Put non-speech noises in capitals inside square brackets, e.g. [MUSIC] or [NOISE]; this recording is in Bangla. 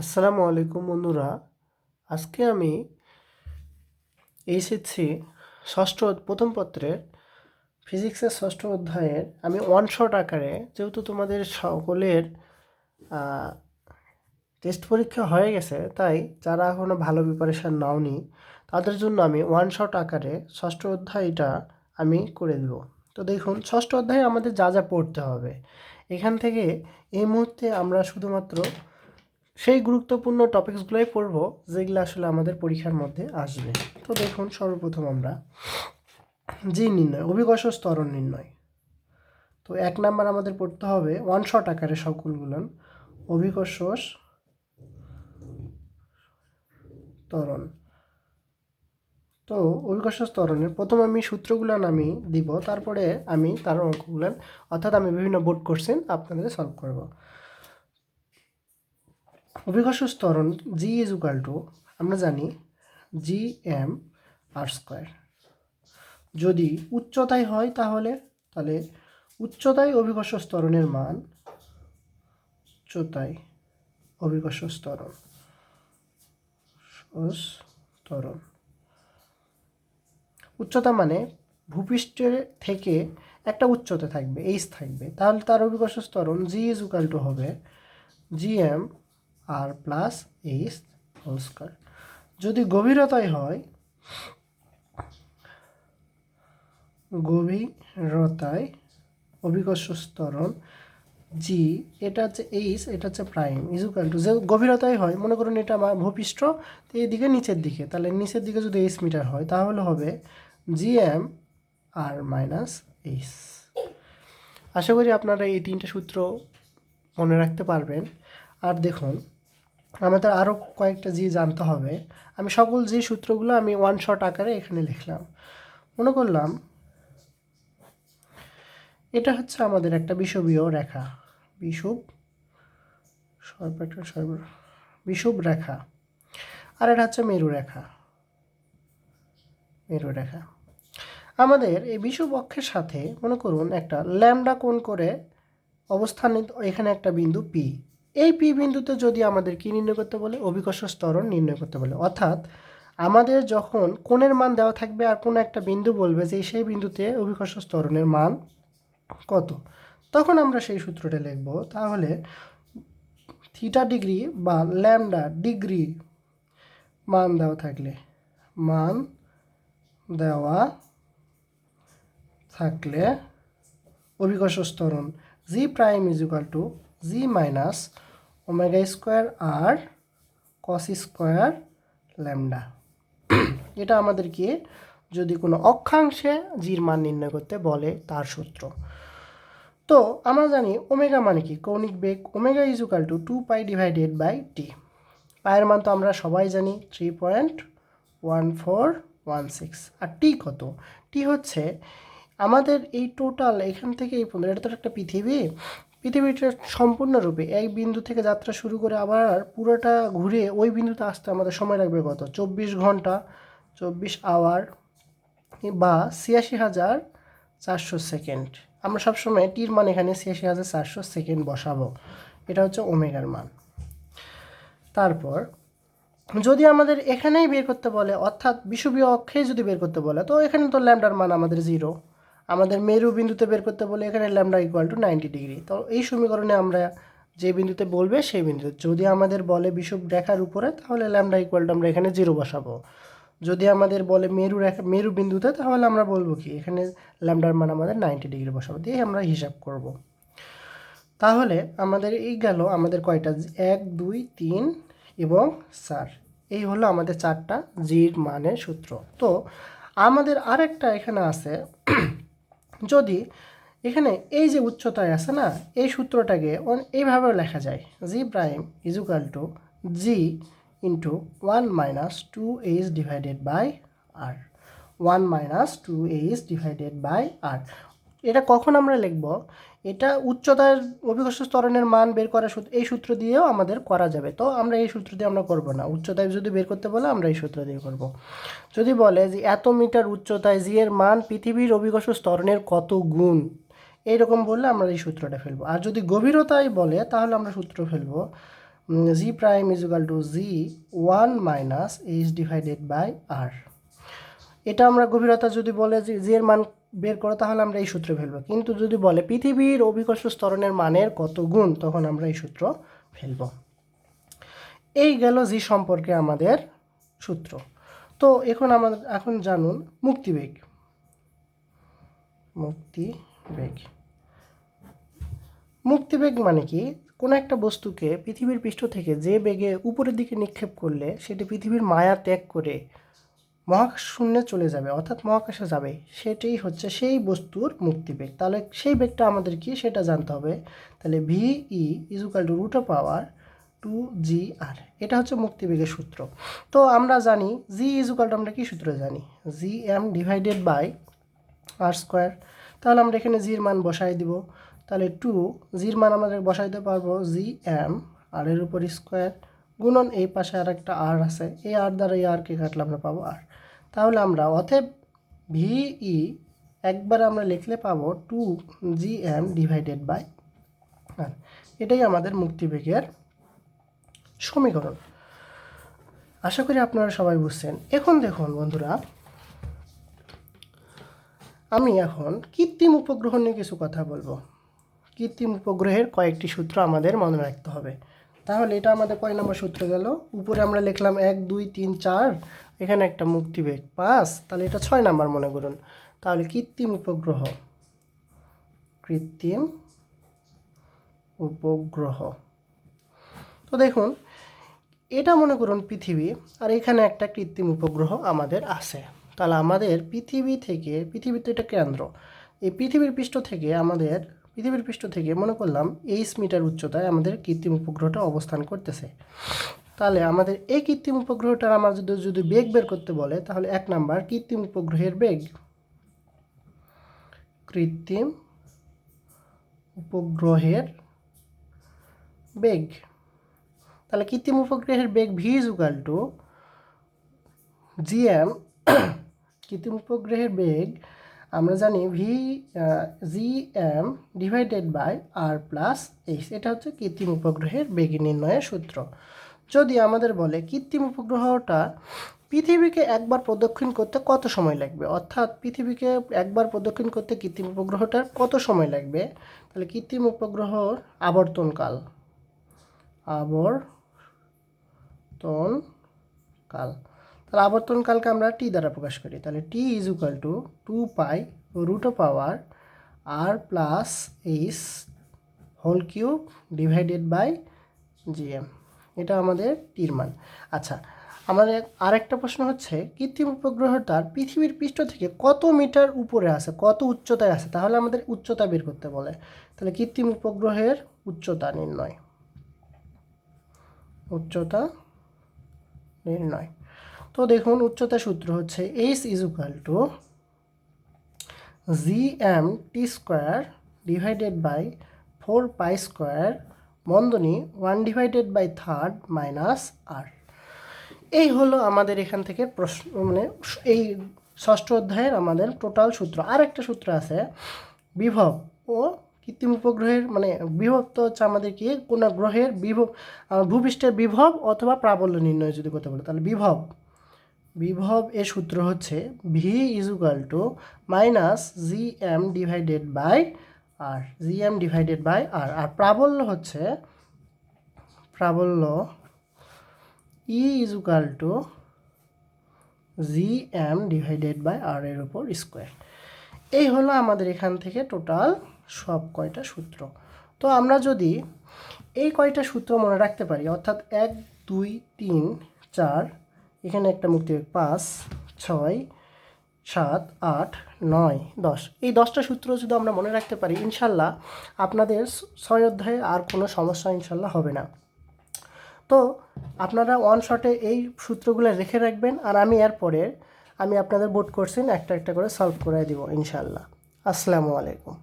আসসালামু আলাইকুম বন্ধুরা। আজকে আমি এইচএসসি ষষ্ঠ, প্রথম পত্রের ফিজিক্সের ষষ্ঠ অধ্যায়ের। আমি ওয়ান শট আকারে, যেহেতু তোমাদের সকলের টেস্ট পরীক্ষা হয়ে গেছে, তাই যারা এখনও ভালো প্রিপারেশান নাওনি, তাদের জন্য আমি ওয়ান শট আকারে ষষ্ঠ অধ্যায়টা আমি করে দেব। তো দেখুন, ষষ্ঠ অধ্যায়ে আমাদের যা যা পড়তে হবে, এখান থেকে এই মুহূর্তে আমরা শুধুমাত্র সেই গুরুত্বপূর্ণ টপিকসগুলোই পড়ব, যেগুলো আসলে আমাদের পরীক্ষার মধ্যে আসবে। তো দেখুন, সর্বপ্রথম আমরা জি নির্ণয়, অভিকর্ষ স্তরণ নির্ণয়। তো এক নাম্বার আমাদের পড়তে হবে ওয়ান শট আকারে সকলগুলো, অভিকর্ষ ত্বরণ তো অভিকর্ষ ত্বরণের প্রথম আমি সূত্রগুলো আমি দিব, তারপরে আমি তার অঙ্কগুলো, অর্থাৎ আমি বিভিন্ন বোর্ড কোশ্চেন আপনাদের সলভ করব। অভিকর্ষ স্তরণ জি ইজ ইকাল টু আমরা জানি জি এম আর স্কোয়ার যদি উচ্চতায় হয় তাহলে তাহলে উচ্চতায় অভিকর্ষ স্তরণের মান উচ্চতায় অভিকর্ষ স্তরণ স্তরণ উচ্চতা মানে ভূপৃষ্ঠের থেকে একটা উচ্চতা থাকবে এইচ থাকবে। তাহলে তার অভিকর্ষ স্তরণ জি ইজ ইকাল টু হবে G M R plus H whole square যদি গভীরতায় হয় গভীরতায় অভিকর্ষ স্তরণ জি এটা হচ্ছে এইচ এটা হচ্ছে প্রাইম ইজুকাল টু যে গভীরতায় হয়, মনে করুন এটা আমার ভূপৃষ্ঠ, তো এদিকে নিচের দিকে, তাহলে নিচের দিকে যদি এইচ মিটার হয়, তাহলে হবে G M R minus H আশা করি আপনারা এই তিনটে সূত্র মনে রাখতে পারবেন। আর দেখুন আমাদের আরও কয়েকটা জি জানতে হবে। আমি সকল জি সূত্রগুলো আমি ওয়ান শট আকারে এখানে লিখলাম। মনে করলাম, এটা হচ্ছে আমাদের একটা বিষুবীয় রেখা। বিষুব বিষুব রেখা। আর এটা হচ্ছে মেরু রেখা। মেরু রেখা। আমাদের এই বিষুব অক্ষের সাথে মনে করুন একটা ল্যামডা কোণ করে অবস্থানিত এখানে একটা বিন্দু পি এই পি বিন্দুতে যদি আমাদের কি নির্ণয় করতে বলে? অভিকর্ষ স্তরণ নির্ণয় করতে বলে। অর্থাৎ আমাদের যখন কোণের মান দেওয়া থাকবে আর কোনো একটা বিন্দু বলবে যে সেই বিন্দুতে অভিকর্ষ স্তরণের মান কত, তখন আমরা সেই সূত্রটা লিখব। তাহলে থিটা ডিগ্রি বা ল্যামডা ডিগ্রি মান দেওয়া থাকলে, মান দেওয়া থাকলে অভিকর্ষ স্তরণ G prime is equal to G minus omega square R cos square lambda. [CLEARS THROAT] এটা আমাদেরকে যদি কোনো অক্ষাংশে জির মান নির্ণয় করতে বলে তার সূত্র। তো আমরা জানি ওমেগা মানে কি? কৌণিক বেগ omega is equal to two pi divided by T. পায়ের মান তো আমরা সবাই জানি, three point one four one six. আর টি কত? টি হচ্ছে আমাদের এই টোটাল এখান থেকে এই পর্যন্ত এটা তো একটা পৃথিবী। পৃথিবীটা সম্পূর্ণরূপে এক বিন্দু থেকে যাত্রা শুরু করে আবার পুরোটা ঘুরে ওই বিন্দুতে আসতে আমাদের সময় লাগবে কত? চব্বিশ ঘণ্টা, চব্বিশ আওয়ার বা ছিয়াশি হাজার চারশো সেকেন্ড আমরা সবসময় টির মান এখানে ছিয়াশি হাজার চারশো সেকেন্ড বসাবো। এটা হচ্ছে ওমেগার মান। তারপর, যদি আমাদের এখানেই বের করতে বলে, অর্থাৎ বিষুবীয় অক্ষেই যদি বের করতে বলে, তো এখানে তো ল্যামডার মান আমাদের জিরো আমাদের মেরু বিন্দুতে বের করতে বলে এখানে lambda equal to ninety degree তো এই সমীকরণে আমরা যে বিন্দুতে বলবে সেই বিন্দুতে যদি আমাদের বলে বিষুব রেখার উপরে, তাহলে ল্যামডা ইকুয়াল টু আমরা এখানে জিরো বসাবো। যদি আমাদের বলে মেরু রেখা, মেরু বিন্দুতে, তাহলে আমরা বলব কি? এখানে ল্যামডার মান আমাদের নাইনটি ডিগ্রি বসাবো। দিয়ে আমরা হিসাব করব। তাহলে আমাদের এই গেল আমাদের কয়টা? এক, দুই, তিন এবং চার। এই হলো আমাদের চারটা জির মানের সূত্র। তো আমাদের আরেকটা এখানে আছে। যদি এখানে এই যে উচ্চতায় আছে না, এই সূত্রটাকে এইভাবেও লেখা যায় G prime is equal to G into one minus two H divided by R one minus two H divided by R এটা কখন আমরা লিখব? এটা উচ্চতার অভিকর্ষ স্তরণের মান বের সূত্র, এই সূত্র দিয়েও আমাদের করা যাবে। তো আমরা এই সূত্র দিয়ে আমরা করব না। উচ্চতায় যদি বের করতে বলে, আমরা এই সূত্র দিয়ে করব। যদি বলে যে এত মিটার উচ্চতায় জি এর মান পৃথিবীর অভিকর্ষ স্তরণের কত গুণ, এইরকম বললে আমরা এই সূত্রটা ফেলব। আর যদি গভীরতায় বলে, তাহলে আমরা সূত্র ফেলব G prime is equal to G one minus H divided by R এটা আমরা গভীরতা যদি বলে যে জি এর মান বের করো, তাহলে আমরা এই সূত্রে ফেলব। কিন্তু যদি বলে পৃথিবীর অভিকর্ষ স্তরণের মানের কত গুণ, তখন আমরা এই সূত্র ফেলব। এই গেল জি সম্পর্কে আমাদের সূত্র। তো এখন আমাদের এখন জানুন মুক্তিবেগ। মুক্তিবেগ। মুক্তিবেগ মানে কি? কোনো একটা বস্তুকে পৃথিবীর পৃষ্ঠ থেকে যে বেগে উপরের দিকে নিক্ষেপ করলে সেটি পৃথিবীর মায়া ত্যাগ করে মহাকাশ শূন্যে চলে যাবে, অর্থাৎ মহাকাশে যাবে। সেটাই হচ্ছে সেই বস্তুর মুক্তিবেগ তাহলে সেই বেগটা আমাদের কি? সেটা জানতে হবে। তাহলে V E is equal to root of power two G R এটা হচ্ছে মুক্তিবেগের সূত্র। তো আমরা জানি জি ইজুকাল টু আমরা কি সূত্র জানি? G M divided by R square তাহলে আমরা এখানে জির মান বসাই দিব। তাহলে টু জির মান আমাদের বসাইতে পারব। জি এম আর এর উপর স্কোয়ার গুণন এই পাশে আর একটা আর আছে। এই আর দ্বারা এই আরকে কাটলে আমরা পাবো আর। তাহলে আমরা অতএব ভিই একবার আমরা লিখলে পাবো two G M divided by R. এটাই আমাদের মুক্তিবেগের সমীকরণ। আশা করি আপনারা সবাই বুঝছেন। এখন দেখুন বন্ধুরা, আমি এখন কৃত্রিম উপগ্রহ নিয়ে কিছু কথা বলব। কৃত্রিম উপগ্রহের কয়েকটি সূত্র আমাদের মনে রাখতে হবে। তাহলে এটা আমাদের কয় নম্বর সূত্র গেল। উপরে আমরা লিখলাম এক, দুই, তিন, চার। এখানে একটা মুক্তিবেগ পাঁচ, তাহলে এটা ছয় নাম্বার মনে করুন। তাহলে কৃত্রিম উপগ্রহ। কৃত্রিম উপগ্রহ। তো দেখুন, এটা মনে করুন পৃথিবী, আর এখানে একটা কৃত্রিম উপগ্রহ আমাদের আছে। তাহলে আমাদের পৃথিবী থেকে পৃথিবী তো এটা কেন্দ্র। এই পৃথিবীর পৃষ্ঠ থেকে আমাদের পৃথিবীর পৃষ্ঠ থেকে মনে করলাম এইস মিটার উচ্চতায় আমাদের কৃত্রিম উপগ্রহটা অবস্থান করতেছে। তাহলে আমাদের এই কৃত্রিম উপগ্রহটার আমার যদি যদি বেগ বের করতে বলে, তাহলে এক নাম্বার কৃত্রিম উপগ্রহের বেগ। কৃত্রিম উপগ্রহের বেগ। তাহলে কৃত্রিম উপগ্রহের বেগ V is equal to GM কৃত্রিম উপগ্রহের বেগ আমরা জানি V G M divided by R plus H এটা হচ্ছে কৃত্রিম উপগ্রহের বেগ নির্ণয়ের সূত্র। যদি আমাদের বলে কৃত্রিম উপগ্রহটা পৃথিবীকে একবার প্রদক্ষিণ করতে কত সময় লাগবে? অর্থাৎ পৃথিবীকে একবার প্রদক্ষিণ করতে কৃত্রিম উপগ্রহটার কত সময় লাগবে? তাহলে কৃত্রিম উপগ্রহ আবর্তনকাল আবর্তন কাল তাহলে আবর্তনকালকে আমরা টি দ্বারা প্রকাশ করি। তাহলে T is equal to two pi root of power R plus H whole cube divided by GM এটা আমাদের টির মান। আচ্ছা আমাদের আরেকটা প্রশ্ন হচ্ছে, কৃত্রিম উপগ্রহটার পৃথিবীর পৃষ্ঠ থেকে কত মিটার উপরে আছে, কত উচ্চতায় আছে? তাহলে আমাদের উচ্চতা বের করতে বলে। তাহলে কৃত্রিম উপগ্রহের উচ্চতা নির্ণয়। উচ্চতা নির্ণয়। তো দেখুন উচ্চতা সূত্র হচ্ছে H is equal to G M T square divided by four pi square বন্ধনী one divided by third minus R এই হলো আমাদের এখান থেকে প্রশ্ন মানে এই ষষ্ঠ অধ্যায়ের আমাদের টোটাল সূত্র। আর একটা সূত্র আছে, বিভব ও কৃত্রিম উপগ্রহের মানে বিভব তো হচ্ছে আমাদের কি, কোনো গ্রহের বিভব ভূপৃষ্ঠের বিভব অথবা প্রাবল্য নির্ণয় যদি করতে বলে তাহলে বিভব বিভব এ সূত্র হচ্ছে V is equal to minus G M divided by R G M divided by R আর প্রাবল্য হচ্ছে, প্রাবল্য E is equal to G M divided by R এর উপর স্কোয়ার এই হলো আমাদের এখান থেকে টোটাল সব কয়টা সূত্র। তো আমরা যদি এই কয়টা সূত্র মনে রাখতে পারি, অর্থাৎ এক, দুই, তিন, চার এখানে একটা মুক্তি পাঁচ, ছয়, সাত, আট, নয়, দশ। এই দশটা সূত্র যদি আমরা মনে রাখতে পারি, ইনশাল্লাহ আপনাদের ছয় অধ্যায়ে আর কোনো সমস্যা ইনশাল্লাহ হবে না। তো আপনারা ওয়ান শটে এই সূত্রগুলো রেখে রাখবেন আর আমি এর পরে আমি আপনাদের বোর্ড কোশ্চেন একটা একটা করে সলভ করে দিব ইনশাল্লাহ। আসসালামু আলাইকুম।